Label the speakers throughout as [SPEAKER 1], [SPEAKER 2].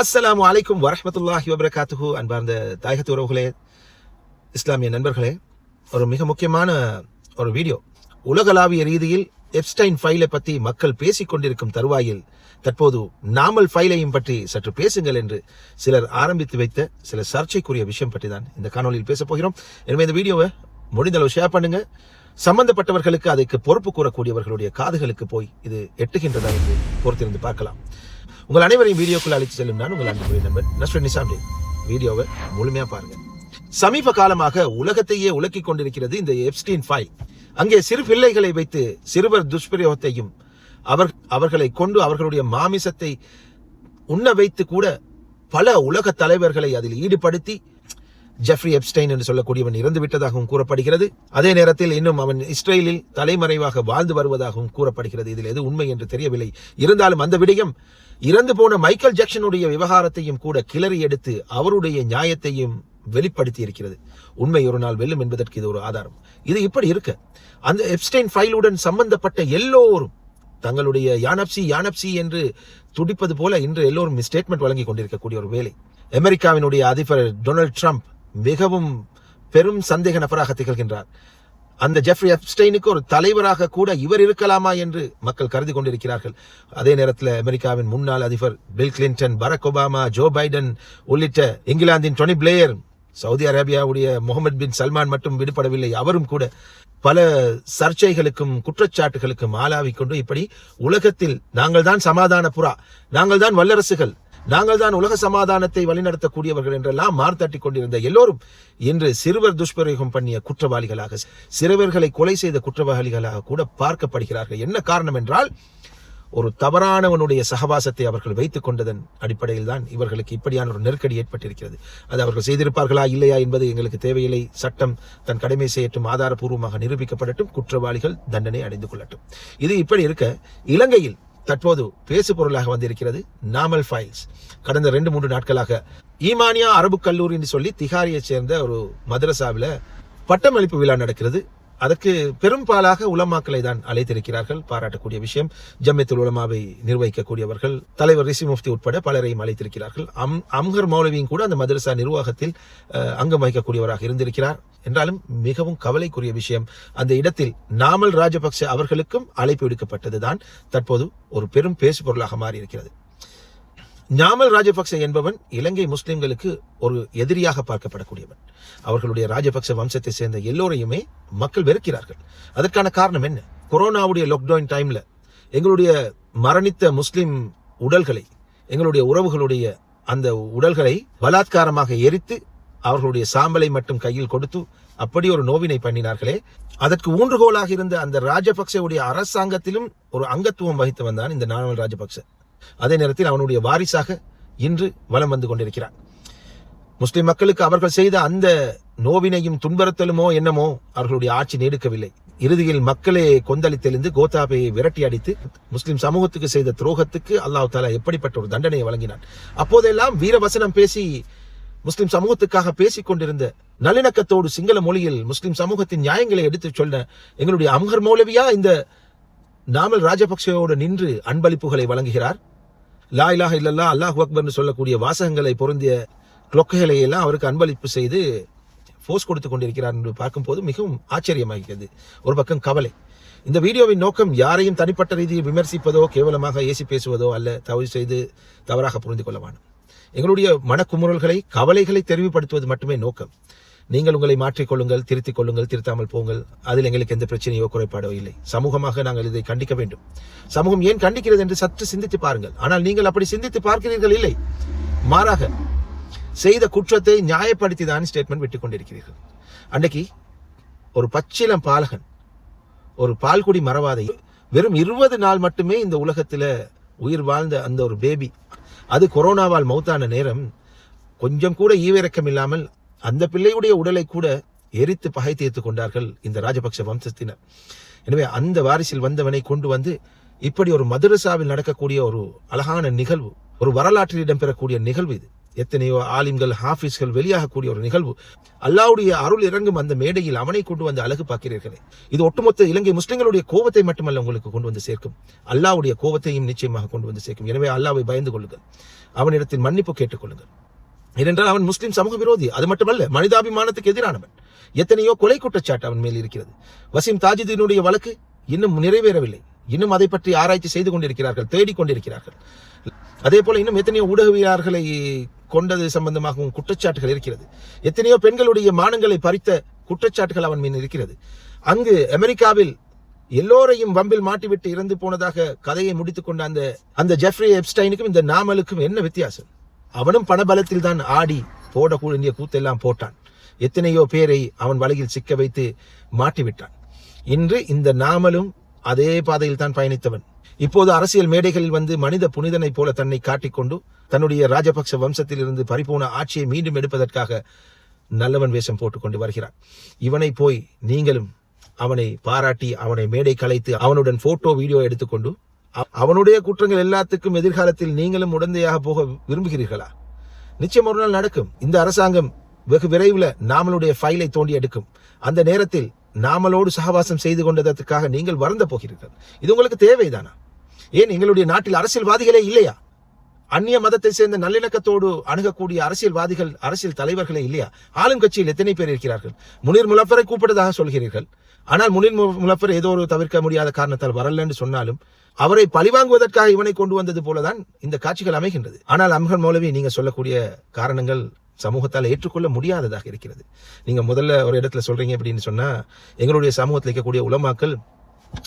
[SPEAKER 1] அஸ்லாம் அலைக்கும் வரமத்துல்லாஹி வபரகாத்துஹு. அன்பார்ந்த தாயகத்து உறவுகளே இஸ்லாமிய நண்பர்களே ஒரு மிக முக்கியமான ஒரு வீடியோ. உலகளாவிய ரீதியில் எப்ஸ்டைன் ஃபைலை பற்றி மக்கள் பேசிக் கொண்டிருக்கும் தருவாயில் தற்போது நாமல் ஃபைலையும் பற்றி சற்று பேசுங்கள் என்று சிலர் ஆரம்பித்து வைத்த சில சர்ச்சைக்குரிய விஷயம் பற்றி தான் இந்த காணொலியில் பேசப் போகிறோம். எனவே இந்த வீடியோவை முடிந்தளவு ஷேர் பண்ணுங்க. சம்பந்தப்பட்டவர்களுக்கு அதுக்கு பொறுப்பு கூறக்கூடியவர்களுடைய காதுகளுக்கு போய் இது எட்டுகின்றதா என்று பொறுத்திருந்து பார்க்கலாம். உங்கள் அனைவரையும் வீடியோக்குள் அழைத்து செல்லும் நான் உங்கள் அன்புக்குரிய நண்பர் நஸ்ரன் நிசாம்டே வீடியோவை முழுமையா பாருங்க. சமீப காலமாக உலகத்தையே உலக்கி கொண்டிருக்கிறது இந்த எப்ஸ்டீன் ஃபைல் அங்கே சிறு பிள்ளைகளை வைத்து சிறுவர் துஷ்பிரயோகத்தையும் அவர் அவர்களை கொண்டு அவர்களுடைய மாமிசத்தை உண்ண வைத்து கூட பல உலக தலைவர்களை அதில் ஈடுபடுத்தி ஜெஃப்ரி எப்ஸ்டைன் என்று சொல்லக்கூடியவன் இறந்து விட்டதாகவும் கூறப்படுகிறது. அதே நேரத்தில் இன்னும் அவன் இஸ்ரேலில் தலைமறைவாக வாழ்ந்து வருவதாகவும் கூறப்படுகிறது. இதில் எது உண்மை என்று தெரியவில்லை. இருந்தாலும் அந்த விடயம் இறந்து போன மைக்கேல் ஜாக்சனுடைய விவகாரத்தையும் கூட கிளறி எடுத்து அவருடைய நியாயத்தையும் வெளிப்படுத்தி இருக்கிறது உண்மை ஒரு நாள் வெல்லும் என்பதற்கு இது ஒரு ஆதாரம். இது இப்படி இருக்க. அந்த எப்ஸ்டைன் ஃபைலுடன் சம்பந்தப்பட்ட எல்லோரும் தங்களுடைய யானப்சி யானப்சி என்று துடிப்பது போல இன்று எல்லோரும் ஸ்டேட்மெண்ட் வழங்கி கொண்டிருக்கக்கூடிய ஒரு வேலை. அமெரிக்காவினுடைய அதிபர் டொனால்ட் ட்ரம்ப் மிகவும் பெரும் சந்தேக நபராக திகழ்கின்றார். அந்த ஜெஃப்ரி எப்ஸ்டைனுக்கு ஒரு தலைவராக கூட இவர் இருக்கலாமா என்று மக்கள் கருதி கொண்டிருக்கிறார்கள். அதே நேரத்தில் அமெரிக்காவின் முன்னாள் அதிபர் Bill Clinton Barack Obama Joe Biden உள்ளிட்ட இங்கிலாந்தின் டொனி பிளேயர் சவுதி அரேபியாவுடைய முகமது பின் சல்மான் மட்டும் விடுபடவில்லை அவரும் கூட பல சர்ச்சைகளுக்கும் குற்றச்சாட்டுகளுக்கும் ஆளாவிக் கொண்டு இப்படி உலகத்தில் நாங்கள் தான் சமாதான புறா நாங்கள் தான் வல்லரசுகள் நாங்கள் தான் உலக சமாதானத்தை வழிநடத்தக்கூடியவர்கள் என்றெல்லாம் மார்த்தட்டி கொண்டிருந்த எல்லோரும் இன்று சிறுவர் துஷ்பிரயோகம் பண்ணிய குற்றவாளிகளாக சிறுவர்களை கொலை செய்த குற்றவாளிகளாக கூட பார்க்கப்படுகிறார்கள். என்ன காரணம் என்றால் ஒரு தவறானவனுடைய சகவாசத்தை அவர்கள் வைத்துக் கொண்டதன் அடிப்படையில் தான் இவர்களுக்கு இப்படியான ஒரு நெருக்கடி ஏற்பட்டிருக்கிறது. அது அவர்கள் செய்திருப்பார்களா இல்லையா என்பது எங்களுக்கு தேவையில்லை. சட்டம் தன் கடமை செய்யட்டும் ஆதாரபூர்வமாக நிரூபிக்கப்படட்டும் குற்றவாளிகள் தண்டனை அடைந்து கொள்ளட்டும். இது இப்படி இருக்க இலங்கையில் தற்போது பேசு பொருளாக வந்திருக்கிறது நாமல் ஃபைல்ஸ் கடந்த ரெண்டு மூன்று நாட்களாக ஈமானியா அரபு கல்லூரின்னு சொல்லி திகாரியைச் சேர்ந்த ஒரு மதரசாவில் பட்டமளிப்பு விழா நடக்கிறது. அதற்கு பெரும்பாலாக உலமாக்களை தான் அழைத்திருக்கிறார்கள். பாராட்டக்கூடிய விஷயம் ஜம்மியத்துல் உலமாவை நிர்வகிக்கக்கூடியவர்கள் தலைவர் ரிஷி முஃப்தி உட்பட பலரையும் அழைத்திருக்கிறார்கள். அம் அம்ஹர் மௌலவியும் கூட அந்த மதரசா நிர்வாகத்தில் அங்கம் வகிக்கக்கூடியவராக இருந்திருக்கிறார். என்றாலும் மிகவும் கவலைக்குரிய விஷயம் அந்த இடத்தில் நாமல் ராஜபக்சே அவர்களுக்கும் அழைப்பு விடுக்கப்பட்டதுதான். தற்போது ஒரு பெரும் பேசு பொருளாக மாறியிருக்கிறது. ஞாமல் ராஜபக்ச என்பவன் இலங்கை முஸ்லிம்களுக்கு ஒரு எதிரியாக பார்க்கப்படக்கூடியவன். அவர்களுடைய ராஜபக்ச வம்சத்தை சேர்ந்த எல்லோரையுமே மக்கள் வெறுக்கிறார்கள். அதற்கான காரணம் என்ன? கொரோனாவுடைய லாக்டவுன் டைம்ல எங்களுடைய மரணித்த முஸ்லிம் உடல்களை எங்களுடைய உறவுகளுடைய அந்த உடல்களை பலாத்காரமாக எரித்து அவர்களுடைய சாம்பலை மட்டும் கையில் கொடுத்து அப்படி ஒரு நோவினை பண்ணினார்களே அதற்கு ஊன்றுகோலாக இருந்த அந்த ராஜபக்சவுடைய அரசாங்கத்திலும் ஒரு அங்கத்துவம் வகித்து வந்தான் இந்த நாமல் ராஜபக்ச. அதே நேரத்தில் அவனுடைய வாரிசாக இன்று வலம் வந்து கொண்டிருக்கிறான். முஸ்லிம் மக்களுக்கு அவர்கள் செய்த அந்த நோவினையும் துன்புறுத்தலுமோ என்னமோ அவர்களுடைய ஆட்சி நீடிக்கவில்லை. இறுதியில் மக்களே கொந்தளித்தெழுந்து கோத்தாபையை விரட்டி அடித்து முஸ்லிம் சமூகத்துக்கு செய்த துரோகத்துக்கு அல்லாஹ் தாலா எப்படிப்பட்ட ஒரு தண்டனையை வழங்கினான். அப்போதெல்லாம் வீரவசனம் பேசி முஸ்லிம் சமூகத்துக்காக பேசிக் கொண்டிருந்த நல்லிணக்கத்தோடு சிங்கள மொழியில் முஸ்லிம் சமூகத்தின் நியாயங்களை எடுத்துச் சொன்ன எங்களுடைய அம்ஹர் மௌலவியா இந்த நாமல் ராஜபக்சேவோடு நின்று அன்பளிப்புகளை வழங்குகிறார். லா இலாஹ இல்லல்லா அல்லாஹ் அக்பர்னு சொல்லக்கூடிய வாசகங்களை பொருந்திய கிளொக்கைகளை எல்லாம் அவருக்கு அன்பளிப்பு செய்து ஃபோர்ஸ் கொடுத்து கொண்டிருக்கிறார் என்று பார்க்கும்போது மிகவும் ஆச்சரியமாகிறது. ஒரு பக்கம் கவலை. இந்த வீடியோவின் நோக்கம் யாரையும் தனிப்பட்ட ரீதியில் விமர்சிப்பதோ கேவலமாக ஏசி பேசுவதோ அல்ல தவறு செய்து தவறாக புரிந்து கொள்ள வேண்டாம். எங்களுடைய மனக்குமுறல்களை கவலைகளை தெரிவுபடுத்துவது மட்டுமே நோக்கம். நீங்கள் உங்களை மாற்றிக்கொள்ளுங்கள் திருத்திக் கொள்ளுங்கள் திருத்தாமல் போங்கள். அதில் எங்களுக்கு எந்த பிரச்சனையோ குறைபாடோ இல்லை. சமூகமாக நாங்கள் இதை கண்டிக்க வேண்டும். சமூகம் ஏன் கண்டிக்கிறது என்று சற்று சிந்தித்து பாருங்கள். ஆனால் நீங்கள் அப்படி சிந்தித்து பார்க்கிறீர்கள் இல்லை. மாறாக செய்த குற்றத்தை நியாயப்படுத்தி தான் ஸ்டேட்மெண்ட் விட்டுக் கொண்டிருக்கிறீர்கள். அன்னைக்கு ஒரு பச்சிலம் பாலகன் ஒரு பால்குடி மரவாதை வெறும் இருபது நாள் மட்டுமே இந்த உலகத்தில் உயிர் வாழ்ந்த அந்த ஒரு பேபி அது கொரோனாவால் மௌத்தான நேரம் கொஞ்சம் கூட ஈவிரக்கம் இல்லாமல் அந்த பிள்ளையுடைய உடலை கூட எரித்து பகை தீர்த்து கொண்டார்கள் இந்த ராஜபக்ச வம்சத்தினர். எனவே அந்த வாரிசில் வந்தவனை கொண்டு வந்து இப்படி ஒரு மதுரசாவில் நடக்கக்கூடிய ஒரு அழகான நிகழ்வு ஒரு வரலாற்றில் இடம்பெறக்கூடிய நிகழ்வு இது. எத்தனையோ ஆலிம்கள் ஹாஃபிஸ்கள் வெளியாகக்கூடிய ஒரு நிகழ்வு. அல்லாவுடைய அருள் இறங்கும் அந்த மேடையில் அவனை கொண்டு வந்து அழகு பார்க்கிறீர்களே. இது ஒட்டுமொத்த இலங்கை முஸ்லிம்களுடைய கோபத்தை மட்டுமல்ல உங்களுக்கு கொண்டு வந்து சேர்க்கும். அல்லாவுடைய கோபத்தையும் நிச்சயமாக கொண்டு வந்து சேர்க்கும். எனவே அல்லாவை பயந்து கொள்ளுங்கள். அவனிடத்தில் மன்னிப்பு கேட்டுக்கொள்ளுங்கள் ஏனென்றால் அவன் முஸ்லிம் சமூக விரோதி. அது மட்டுமல்ல மனிதாபிமானத்துக்கு எதிரானவன். எத்தனையோ கொலை குற்றச்சாட்டு அவன் மேல் இருக்கிறது. வசீம் தாஜிதீனுடைய வழக்கு இன்னும் நிறைவேறவில்லை. இன்னும் அதை பற்றி ஆராய்ச்சி செய்து கொண்டிருக்கிறார்கள் தேடிக் கொண்டிருக்கிறார்கள். அதே போல இன்னும் எத்தனையோ ஊடகவியலாளர்களை கொண்டது சம்பந்தமாகவும் குற்றச்சாட்டுகள் இருக்கிறது. எத்தனையோ பெண்களுடைய மானங்களை பறித்த குற்றச்சாட்டுகள் அவன் மீன் இருக்கிறது. அங்கு அமெரிக்காவில் எல்லோரையும் வம்பில் மாட்டிவிட்டு இறந்து போனதாக கதையை முடித்துக் கொண்ட அந்த அந்த ஜெஃப்ரி எப்ஸ்டைனுக்கும் இந்த நாமலுக்கும் என்ன வித்தியாசம்? அவனும் பணபலத்தில் தான் ஆடி போடக்கூடிய கூத்தெல்லாம் போட்டான். எத்தனையோ பேரை அவன் வலையில் சிக்க வைத்து மாட்டிவிட்டான். இன்று இந்த நாமலும் அதே பாதையில் தான் பயணித்தவன். இப்போது அரசியல் மேடைகளில் வந்து மனித புனிதனைப் போல தன்னை காட்டிக்கொண்டு தன்னுடைய ராஜபக்ச வம்சத்திலிருந்து பறிபோன ஆட்சியை மீண்டும் எடுப்பதற்காக நல்லவன் வேஷம் போட்டுக்கொண்டு வருகிறான். இவனை போய் நீங்களும் அவனை பாராட்டி அவனை மேடை கலைத்து அவனுடன் போட்டோ வீடியோ எடுத்துக்கொண்டு அவனுடைய குற்றங்கள் எல்லாத்துக்கும் எதிர்காலத்தில் நீங்களும் உடந்தையாக போக விரும்புகிறீர்களா? நிச்சயம் ஒரு நாள் நடக்கும். இந்த அரசாங்கம் வெகு விரைவில் நாமளுடைய ஃபைலை தோண்டி எடுக்கும். அந்த நேரத்தில் நாமளோடு சகவாசம் செய்து கொண்டதற்காக நீங்கள் வருந்த போகிறீர்கள். இது உங்களுக்கு தேவைதானா? ஏன் எங்களுடைய நாட்டில் அரசியல்வாதிகளே இல்லையா? அந்நிய மதத்தை சேர்ந்த நல்லிணக்கத்தோடு அணுகக்கூடிய அரசியல்வாதிகள் அரசியல் தலைவர்களே இல்லையா? ஆளும் கட்சியில் எத்தனை பேர் இருக்கிறார்கள்? முனீர் முலப்பரை கூப்பிட்டதாக சொல்கிறீர்கள். ஆனால் முனின் மு- முலஃபர் ஏதோ ஒரு தவிர்க்க முடியாத காரணத்தால் வரலன்னு சொன்னாலும் அவரை பழிவாங்குவதற்காக இவனை கொண்டு வந்தது போலதான் இந்த காட்சிகள் அமைகின்றது. ஆனால் அம்ஹர் மௌலவி நீங்க சொல்லக்கூடிய காரணங்கள் சமூகத்தால் ஏற்றுக்கொள்ள முடியாததாக இருக்கிறது. நீங்க முதல்ல ஒரு இடத்துல சொல்றீங்க அப்படின்னு சொன்னா எங்களுடைய சமூகத்தில் இருக்கக்கூடிய உலமாக்கள்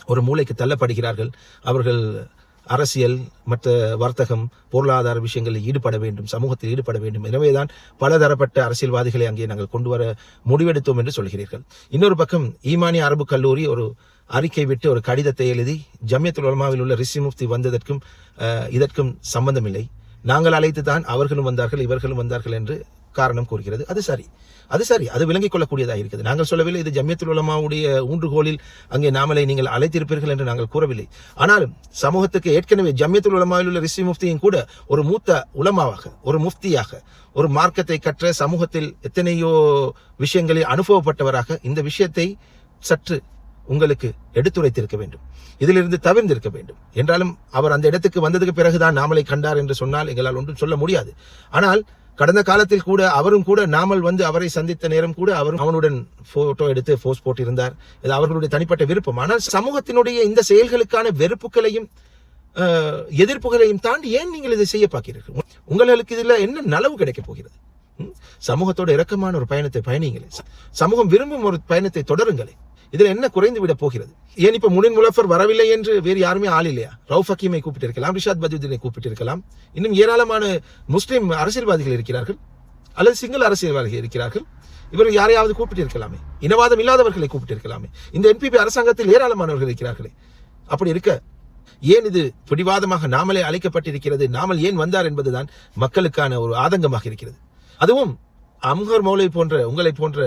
[SPEAKER 1] ஒரு மூளைக்கு தள்ளப்படுகிறார்கள். அவர்கள் அரசியல் மற்ற வர்த்தகம் பொருளாதார விஷயங்களில் ஈடுபட வேண்டும் சமூகத்தில் ஈடுபட வேண்டும் எனவேதான் பலதரப்பட்ட அரசியல்வாதிகளை அங்கே நாங்கள் கொண்டு வர முடிவெடுத்தோம் என்று சொல்கிறீர்கள். இன்னொரு பக்கம் ஈமானி அரபு கல்லூரி ஒரு அறிக்கை விட்டு ஒரு கடிதத்தை எழுதி ஜமியத்துல் உலமாவில் உள்ள ரிஷி முஃப்தி வந்ததற்கும் இதற்கும் சம்பந்தமில்லை. நாங்கள் அழைத்து தான் அவர்களும் வந்தார்கள் இவர்களும் வந்தார்கள் என்று காரணம் கூறுகிறது. அது சரி. அது சரி. அது விளங்கிக் கொள்ளக்கூடியதாக இருக்குது. நாங்கள் சொல்லவில்லை இது ஜம்யத்துல் உலமாவுடைய ஊன்றுகோலில் அங்கே நாமலை நீங்கள் அழைத்திருப்பீர்கள் என்று நாங்கள் கூறவில்லை. ஆனாலும் சமூகத்துக்கு ஏற்கனவே ஜம்யத்துல் உலமாவில் உள்ள ரிஷி முஃப்தியும் கூட ஒரு மூத்த உலமாவாக ஒரு முஃப்தியாக ஒரு மார்க்கத்தை கற்ற சமூகத்தில் எத்தனையோ விஷயங்களில் அனுபவப்பட்டவராக இந்த விஷயத்தை சற்று உங்களுக்கு எடுத்துரைத்திருக்க வேண்டும். இதிலிருந்து தவிர்ந்திருக்க வேண்டும். என்றாலும் அவர் அந்த இடத்துக்கு வந்ததுக்கு பிறகுதான் நாமலை கண்டார் என்று சொன்னால் எங்களால் ஒன்றும் சொல்ல முடியாது. ஆனால் கடந்த காலத்தில் கூட அவரும் கூட நாமல் வந்து அவரை சந்தித்த நேரம் கூட அவரும் அவனுடன் போட்டோ எடுத்து போஸ் போட்டிருந்தார். இது அவர்களுடைய தனிப்பட்ட விருப்பம். ஆனால் சமூகத்தினுடைய இந்த செயல்களுக்கான வெறுப்புகளையும் எதிர்ப்புகளையும் தாண்டி ஏன் நீங்கள் இதை செய்ய பார்க்கிறீர்கள்? உங்களுக்கு இதில் என்ன நலவு கிடைக்க போகிறது? சமூகத்தோட இறக்கமான ஒரு பயணத்தை பயணிங்களே சமூகம் விரும்பும் ஒரு பயணத்தை தொடருங்களே. இதில் என்ன குறைந்து விட போகிறது? ஏன் இப்போ முனின் முலஃபர் வரவில்லை என்று வேறு யாருமே ஆள் இல்லையா? ரவுஃப் ஹக்கீமை கூப்பிட்டிருக்கலாம் ரிஷாத் பதுதீனை கூப்பிட்டிருக்கலாம். இன்னும் ஏராளமான முஸ்லீம் அரசியல்வாதிகள் இருக்கிறார்கள் அல்லது சிங்கள அரசியல்வாதிகள் இருக்கிறார்கள். இவர்கள் யாரையாவது கூப்பிட்டிருக்கலாமே? இனவாதம் இல்லாதவர்களை கூப்பிட்டிருக்கலாமே? இந்த என்பிபி அரசாங்கத்தில் ஏராளமானவர்கள் இருக்கிறார்களே. அப்படி இருக்க ஏன் இது பிடிவாதமாக நாமளே அழைக்கப்பட்டிருக்கிறது? நாமல் ஏன் வந்தார் என்பதுதான் மக்களுக்கான ஒரு ஆதங்கமாக இருக்கிறது. அதுவும் அம்ஹர் மௌலை போன்ற உங்களை போன்ற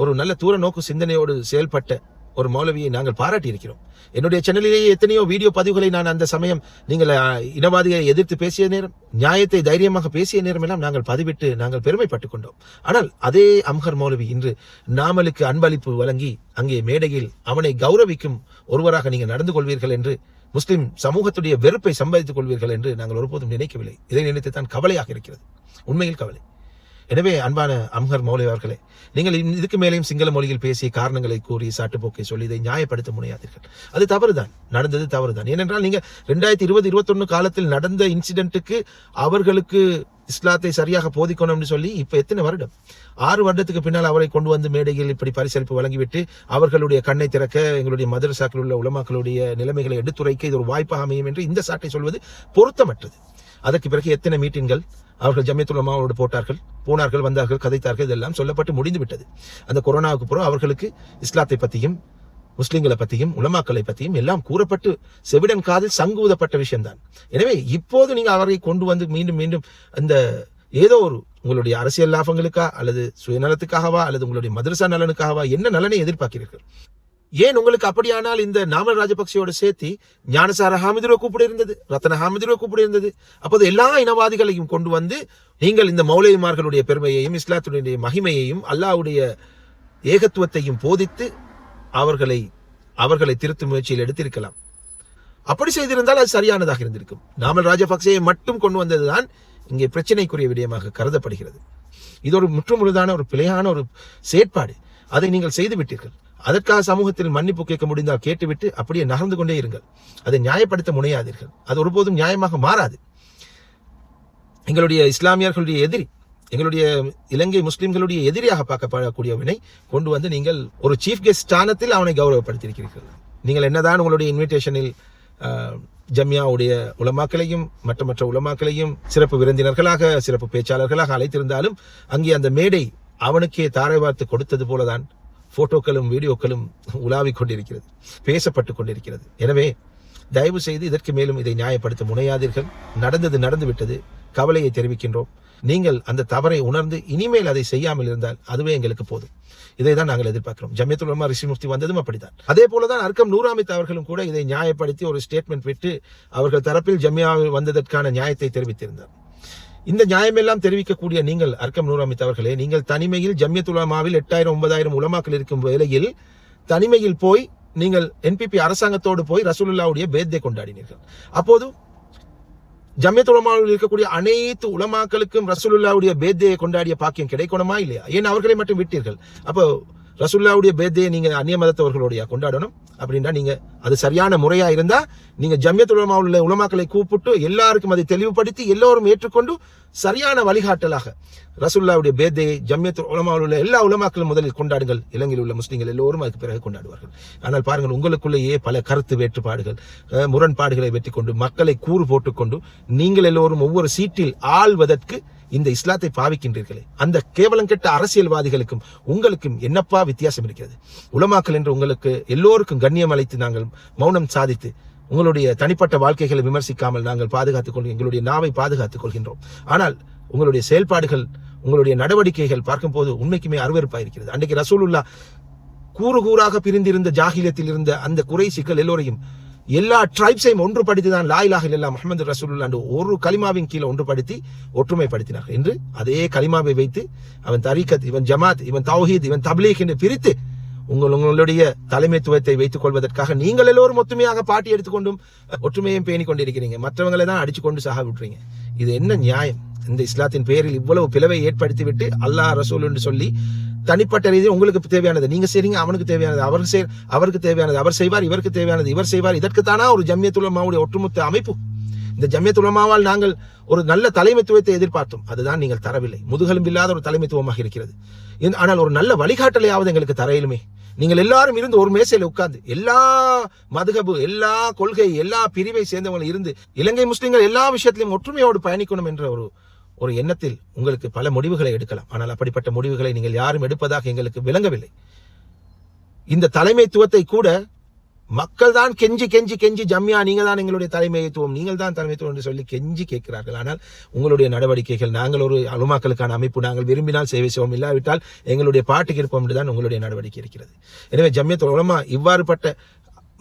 [SPEAKER 1] ஒரு நல்ல தூர நோக்கு சிந்தனையோடு செயல்பட்ட ஒரு மௌலவியை நாங்கள் பாராட்டி இருக்கிறோம் என்னுடைய சேனலிலேயே எத்தனையோ வீடியோ பதிவுகளை நான் அந்த சமயம் நீங்கள் இனவாதிகளை எதிர்த்து பேசிய நேரம் நியாயத்தை தைரியமாக பேசிய நேரம் எல்லாம் நாங்கள் பதிவிட்டு நாங்கள் பெருமைப்பட்டுக் கொண்டோம். ஆனால் அதே அம்ஹர் மௌலவி இன்று நாமலுக்கு அன்பளிப்பு வழங்கி அங்கே மேடையில் அவனை கௌரவிக்கும் ஒருவராக நீங்கள் நடந்து கொள்வீர்கள் என்று முஸ்லிம் சமூகத்துடைய வெறுப்பை சம்பாதித்துக் கொள்வீர்கள் என்று நாங்கள் ஒருபோதும் நினைக்கவில்லை. இதை நினைத்து தான் கவலையாக இருக்கிறது. உண்மையில் கவலை. எனவே அன்பான அம்ஹர் மௌலி அவர்களே நீங்கள் இதுக்கு மேலேயும் சிங்கள மொழியில் பேசி காரணங்களை கூறி சாட்டுப்போக்கை சொல்லி இதை நியாயப்படுத்த முடியாதீர்கள் அது தவறுதான் நடந்தது தவறுதான். ஏனென்றால் நீங்கள் ரெண்டாயிரத்தி இருபது இருபத்தொன்னு காலத்தில் நடந்த இன்சிடென்ட்டுக்கு அவர்களுக்கு இஸ்லாத்தை சரியாக போதிக்கணும்னு சொல்லி இப்போ எத்தனை வருடம்? ஆறு வருடத்துக்கு பின்னால் அவரை கொண்டு வந்து மேடையில் இப்படி பரிசளிப்பு வழங்கிவிட்டு அவர்களுடைய கண்ணை திறக்க எங்களுடைய மதரசாக்கள் உள்ள உலமாக்களுடைய நிலைமைகளை எடுத்துரைக்க இது ஒரு வாய்ப்பாக அமையும் என்று இந்த சாட்டை சொல்வது பொருத்தமற்றது. அதற்கு பிறகு எத்தனை மீட்டிங்கள் அவர்கள் ஜமியத்துலமாவோடு போட்டார்கள் போனார்கள் வந்தார்கள் கதைத்தார்கள் இதெல்லாம் சொல்லப்பட்டு முடிந்து விட்டது அந்த கொரோனாவுக்கு பிறகு அவர்களுக்கு இஸ்லாத்தை பற்றியும் முஸ்லிம்களை பற்றியும் உலமாக்களை பற்றியும் எல்லாம் கூறப்பட்டு செவிடன் காதில் சங்குவதப்பட்ட விஷயம்தான். எனவே இப்போது நீங்கள் அவரை கொண்டு வந்து மீண்டும் மீண்டும் அந்த ஏதோ ஒரு உங்களுடைய அரசியல் லாபங்களுக்கா அல்லது சுயநலத்துக்காகவா அல்லது உங்களுடைய மதரசா நலனுக்காகவா என்ன நலனை எதிர்பார்க்கிறீர்கள்? ஏன் உங்களுக்கு அப்படியானால் இந்த நாமல் ராஜபக்சேயோட சேர்த்து ஞானசார ஹாமிதுரை கூப்பிட இருந்தது ரத்தன ஹாமிதுரை கூப்பிட இருந்தது அப்போது எல்லா இனவாதிகளையும் கொண்டு வந்து நீங்கள் இந்த மௌலவிமார்களுடைய பெருமையையும் இஸ்லாத்துடைய மகிமையையும் அல்லாஹ்வுடைய ஏகத்துவத்தையும் போதித்து அவர்களை அவர்களை திருத்தும் முயற்சியில் எடுத்திருக்கலாம். அப்படி செய்திருந்தால் அது சரியானதாக இருந்திருக்கும். நாமல் ராஜபக்சேயை மட்டும் கொண்டு வந்ததுதான் இங்கே பிரச்சனைக்குரிய விடயமாக கருதப்படுகிறது. இது ஒரு முற்றுமுழுதான ஒரு பிழையான ஒரு செயற்பாடு. அதை நீங்கள் செய்து விட்டீர்கள் அதற்காக சமூகத்தில் மன்னிப்பு கேட்க முடிந்தால் கேட்டுவிட்டு அப்படியே நகர்ந்து கொண்டே இருங்கள். அதை நியாயப்படுத்த முனையாதீர்கள். அது ஒருபோதும் நியாயமாக மாறாது. எங்களுடைய இஸ்லாமியர்களுடைய எதிரி எங்களுடைய இலங்கை முஸ்லிம்களுடைய எதிரியாக பார்க்கப்படக்கூடியவனை கொண்டு வந்து நீங்கள் ஒரு சீஃப் கெஸ்ட் ஸ்தானத்தில் அவனை கௌரவப்படுத்தியிருக்கிறீர்கள். நீங்கள் என்னதான் உங்களுடைய இன்விடேஷனில் ஜம்யாவுடைய உலமாக்களையும் மற்ற மற்ற உலமாக்களையும் சிறப்பு விருந்தினர்களாக சிறப்பு பேச்சாளர்களாக அழைத்திருந்தாலும் அங்கே அந்த மேடை அவனுக்கே தாரை வார்த்து கொடுத்தது போலதான் போட்டோக்களும் வீடியோக்களும் உலாவிக் கொண்டிருக்கிறது பேசப்பட்டு கொண்டிருக்கிறது. எனவே தயவு செய்து இதற்கு மேலும் இதை நியாயப்படுத்த முனையாதீர்கள். நடந்தது நடந்துவிட்டது. கவலையை தெரிவிக்கின்றோம். நீங்கள் அந்த தவறை உணர்ந்து இனிமேல் அதை செய்யாமல் இருந்தால் அதுவே எங்களுக்கு போதும். இதை தான் நாங்கள் எதிர்பார்க்கிறோம். ஜமியத்துல் உலமா ரிஷி முஃப்தி வந்ததும் அப்படித்தான். அதே போலதான் அர்க்கம் நூறாமித் அவர்களும் கூட இதை நியாயப்படுத்தி ஒரு ஸ்டேட்மெண்ட் விட்டு அவர்கள் தரப்பில் ஜமியாவில் வந்ததற்கான நியாயத்தை தெரிவித்திருந்தார். இந்த நியாயமெல்லாம் தெரிவிக்கக்கூடிய நீங்கள் அர்க்கம் நூறாமித் அவர்களே நீங்கள் தனிமையில் ஜம்யத் உலமாவில் எட்டாயிரம் ஒன்பதாயிரம் உலமாக்கள் இருக்கும் வேளையில் தனிமையில் போய் நீங்கள் என்பிபி அரசாங்கத்தோடு போய் ரசூலுல்லாவுடைய பேத்தை கொண்டாடினீர்கள். அப்போது ஜம்யத் உலமாவில் இருக்கக்கூடிய அனைத்து உலமாக்களுக்கும் ரசூலுல்லாவுடைய பேத்தையை கொண்டாடிய பாக்கியம் கிடைக்கணுமா இல்லையா? ஏன் அவர்களை மட்டும் விட்டீர்கள்? அப்போ ரசுல்லாவுடைய பேர்தேயை நீங்கள் அந்நிய மதத்தவர்களுடைய கொண்டாடணும் அப்படின்னா நீங்கள் அது சரியான முறையாக இருந்தால் நீங்கள் ஜம்யத் உலமாவில் உள்ள உலமாக்களை கூப்பிட்டு எல்லாருக்கும் அதை தெளிவுபடுத்தி எல்லோரும் ஏற்றுக்கொண்டு சரியான வழிகாட்டலாக ரசுல்லாவுடைய பேர்தையை ஜம்யத் உலமாவில் உள்ள எல்லா உலமாக்களும் முதலில் கொண்டாடுங்கள். இலங்கையில் உள்ள முஸ்லீம்கள் எல்லோரும் அதுக்கு பிறகு கொண்டாடுவார்கள். ஆனால் பாருங்கள் உங்களுக்குள்ளேயே பல கருத்து வேற்றுப்பாடுகள் முரண்பாடுகளை வெற்றி கொண்டு மக்களை கூறு போட்டுக்கொண்டு நீங்கள் எல்லோரும் ஒவ்வொரு சீட்டில் ஆள்வதற்கு இந்த இஸ்லாத்தை பாவிக்கின்றீர்களே. அந்த கேவலம் கெட்ட அரசியல்வாதிகளுக்கும் உங்களுக்கும் என்னப்பா வித்தியாசம் இருக்கிறது? உலமாக்கல் என்று உங்களுக்கு எல்லோருக்கும் கண்ணியம் அளித்து நாங்கள் மௌனம் சாதித்து உங்களுடைய தனிப்பட்ட வாழ்க்கைகளை விமர்சிக்காமல் நாங்கள் பாதுகாத்துக் கொள்கிறோம் எங்களுடைய நாவை பாதுகாத்துக் கொள்கின்றோம். ஆனால் உங்களுடைய செயல்பாடுகள் உங்களுடைய நடவடிக்கைகள் பார்க்கும்போது உண்மைக்குமே அருவருப்பாக இருக்கிறது. அன்றைக்கு ரசூலுல்லா கூறு கூறாக பிரிந்திருந்த ஜாகிலியத்தில் இருந்த அந்த குறை சிக்கல் எல்லோரையும் எல்லா ட்ரைப்ஸையும் ஒன்றுபடுத்தி தான் லாயிலாக இல்லா முகமது ரசூல் என்று ஒரு கலிமாவின் கீழே ஒன்றுபடுத்தி ஒற்றுமைப்படுத்தினார் என்று அதே கலிமாவை வைத்து அவன் தரிகத் இவன் ஜமாத் இவன் தௌஹீத் இவன் தப்லீக் என்று பிரித்து உங்கள் உங்களுடைய தலைமைத்துவத்தை வைத்துக் கொள்வதற்காக நீங்கள் எல்லோரும் ஒத்துமையாக பாட்டி எடுத்துக்கொண்டும் ஒற்றுமையும் பேணி கொண்டிருக்கிறீங்க. மற்றவங்களை தான் அடிச்சு கொண்டு சாக விட்டுறீங்க. இது என்ன நியாயம்? இந்த இஸ்லாத்தின் பெயரில் இவ்வளவு பிளவை ஏற்படுத்தி விட்டு அல்லாஹ் ரசூல் என்று சொல்லி தனிப்பட்ட ரீதியில் உங்களுக்கு தேவையானது. நீங்க செய்றீங்க அவனுக்கு தேவையானது. அவர் செய் அவருக்கு தேவையானது. அவர் செய்வார் இவருக்கு தேவையானது. இவர் செய்வார். இதற்கு தானா ஒரு ஜம்யத்துலமாவுடைய ஒட்டுமொத்த அமைப்பு. இந்த ஜம்யத்துலமாவால் நாங்கள் ஒரு நல்ல தலைமைத்துவத்தை எதிர்பார்த்தோம். அதுதான் நீங்கள் தரவில்லை. முதுகெலும்பு இல்லாத ஒரு தலைமைத்துவமாக இருக்கிறது. ஆனால் ஒரு நல்ல வழிகாட்டலையாவது எங்களுக்கு தரையிலுமே. நீங்கள் எல்லாரும் இருந்து ஒரு மேசையில் உட்கார்ந்து எல்லா மதுகபு எல்லா கொள்கை எல்லா பிரிவை சேர்ந்தவங்க இருந்து இலங்கை முஸ்லீம்கள் எல்லா விஷயத்திலும் ஒற்றுமையோடு பயணிக்கணும் என்ற ஒரு ஒரு எண்ணத்தில் உங்களுக்கு பல முடிவுகளை எடுக்கலாம். ஆனால் அப்படிப்பட்ட முடிவுகளை நீங்கள் யாரும் எடுப்பதாக எங்களுக்கு விளங்கவில்லை. இந்த தலைமைத்துவத்தை கூட மக்கள் தான் கெஞ்சி கெஞ்சி கெஞ்சி ஜம்யா நீங்கள் தான் எங்களுடைய தலைமைத்துவம் நீங்கள் தான் தலைமைத்துவம் என்று சொல்லி கெஞ்சி கேட்கிறார்கள். ஆனால் உங்களுடைய நடவடிக்கைகள் நாங்கள் ஒரு அலுமாக்களுக்கான அமைப்பு நாங்கள் விரும்பினால் சேவை செய்வோம் இல்லாவிட்டால் எங்களுடைய பாட்டுக்கு இருப்போம் என்றுதான் உங்களுடைய நடவடிக்கை இருக்கிறது. எனவே ஜம்யத் உலமா இவ்வாறுபட்ட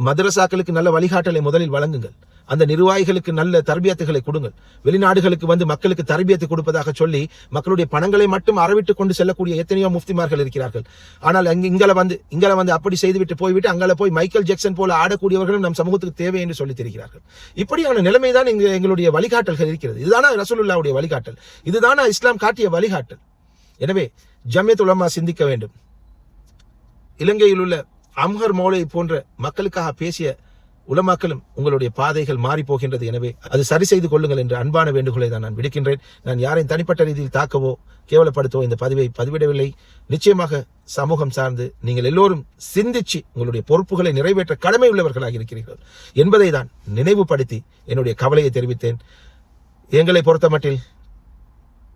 [SPEAKER 1] மதரசாக்களுக்கு நல்ல வழிகாட்டலை முதலில் வழங்குங்கள். அந்த நிர்வாகிகளுக்கு நல்ல தர்பியத்துகளை கொடுங்கள். வெளிநாடுகளுக்கு வந்து மக்களுக்கு தர்பியத்தை கொடுப்பதாக சொல்லி மக்களுடைய பணங்களை மட்டும் அறவிட்டு கொண்டு செல்லக்கூடிய எத்தனையோ முஃப்திமார்கள் இருக்கிறார்கள். ஆனால் அங்கே இங்களை வந்து இங்களை வந்து அப்படி செய்துவிட்டு போய்விட்டு அங்கே போய் மைக்கேல் ஜாக்சன் போல ஆடக்கூடியவர்களும் நம் சமூகத்துக்கு தேவை என்று சொல்லி தெரிகிறார்கள். இப்படியான நிலைமை தான் இங்கே எங்களுடைய வழிகாட்டல்கள் இருக்கிறது. இதுதானா ரசூலுல்லாவுடைய வழிகாட்டல்? இதுதானா இஸ்லாம் காட்டிய வழிகாட்டல்? எனவே ஜம்யத் உலமா சிந்திக்க வேண்டும். இலங்கையில் உள்ள அம்ஹர் மௌலை போன்ற மக்களுக்காக பேசிய உலமாக்களும் உங்களுடைய பாதைகள் மாறி போகின்றது. எனவே அது சரி செய்து கொள்ளுங்கள் என்ற அன்பான வேண்டுகோளை தான் நான் விடுக்கின்றேன். நான் யாரையும் தனிப்பட்ட ரீதியில் தாக்கவோ கேவலப்படுத்தவோ இந்த பதிவை பதிவிடவில்லை. நிச்சயமாக சமூகம் சார்ந்து நீங்கள் எல்லோரும் சிந்திச்சு உங்களுடைய பொறுப்புகளை நிறைவேற்ற கடமை உள்ளவர்களாக இருக்கிறீர்கள் என்பதை தான் நினைவுபடுத்தி என்னுடைய கவலையை தெரிவித்தேன். எங்களை பொறுத்தமட்டில்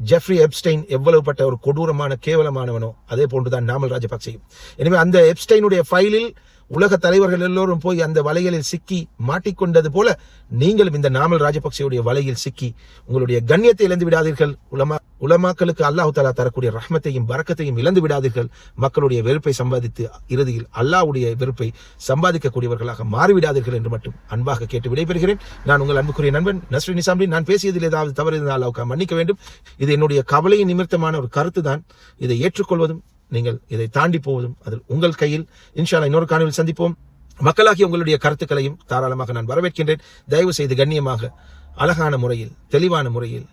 [SPEAKER 1] ஜெஃப்ரி எப்ஸ்டைன் எவ்வளவுப்பட்ட ஒரு கொடூரமான கேவலமானவனோ அதே போன்றுதான் நாமல் ராஜபக்சேயும். எனவே அந்த எப்ஸ்டைனுடைய ஃபைலில் உலக தலைவர்கள் எல்லோரும் போய் அந்த வலைகளில் சிக்கி மாட்டிக்கொண்டது போல நீங்களும் இந்த நாமல் ராஜபக்சேவுடைய வலையில் சிக்கி உங்களுடைய கண்ணியத்தை இழந்து விடாதீர்கள். உலமா உலமாக்களுக்கு அல்லாஹ் தாலா தரக்கூடிய ரஹ்மத்தையும் பறக்கத்தையும் இழந்து விடாதீர்கள். மக்களுடைய வெறுப்பை சம்பாதித்து இறுதியில் அல்லாஹ்வுடைய வெறுப்பை சம்பாதிக்கக்கூடியவர்களாக மாறிவிடாதீர்கள் என்று மட்டும் அன்பாக கேட்டு விடைபெறுகிறேன். நான் உங்கள் அன்புக்குரிய நண்பன் நஸ்ரி நிசாம்லி நான் பேசியதில் ஏதாவது தவறு இருந்தால் அல்லாவுக்கு மன்னிக்க வேண்டும். இது என்னுடைய கவலையின் நிமித்தமான ஒரு கருத்து தான் இதை ஏற்றுக்கொள்வதும் நீங்கள் இதை தாண்டி போவதும் அதில் உங்கள் கையில். இன்ஷாலா இன்னொரு காணொலியில் சந்திப்போம். மக்களாகி உங்களுடைய கருத்துக்களையும் தாராளமாக நான் வரவேற்கின்றேன். தயவு செய்து கண்ணியமாக அழகான முறையில் தெளிவான முறையில்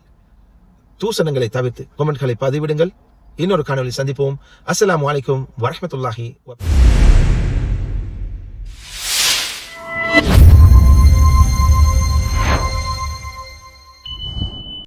[SPEAKER 1] தூசணங்களை தவிர்த்து கொமெண்ட்களை பதிவிடுங்கள். இன்னொரு காணொலி சந்திப்போம். அஸ்லாம் அலைக்கும் வரமத்துல்லாஹி